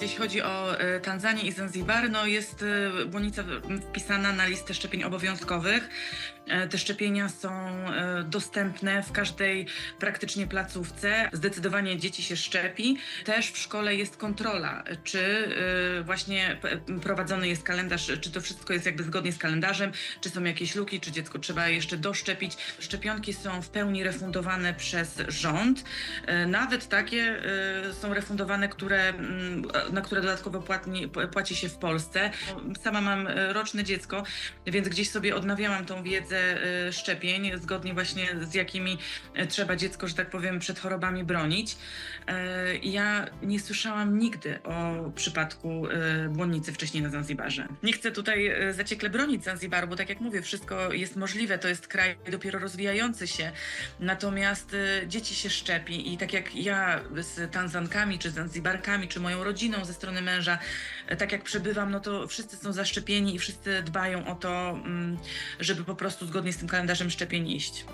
Jeśli chodzi o e, Tanzanię i Zanzibar, no jest e, błonica wpisana na listę szczepień obowiązkowych. E, Te szczepienia są dostępne w każdej praktycznie placówce. Zdecydowanie dzieci się szczepi. Też w szkole jest kontrola, czy właśnie prowadzony jest kalendarz, czy to wszystko jest jakby zgodnie z kalendarzem, czy są jakieś luki, czy dziecko trzeba jeszcze doszczepić. Szczepionki są w pełni refundowane przez rząd. Nawet takie są refundowane, które, mm, na które dodatkowo płatni, płaci się w Polsce. Sama mam e, roczne dziecko, więc gdzieś sobie odnawiałam tą wiedzę e, szczepień, zgodnie właśnie z jakimi e, trzeba dziecko, że tak powiem, przed chorobami bronić. Ja nie słyszałam nigdy o przypadku błonnicy wcześniej na Zanzibarze. Nie chcę tutaj zaciekle bronić Zanzibaru, bo tak jak mówię, wszystko jest możliwe, to jest kraj dopiero rozwijający się. Natomiast dzieci się szczepi i tak jak ja z Tanzankami, czy Zanzibarkami, czy moją rodziną ze strony męża, tak jak przebywam, no to wszyscy są zaszczepieni i wszyscy dbają o to, mm, żeby po prostu zgodnie z tym kalendarzem szczepień iść.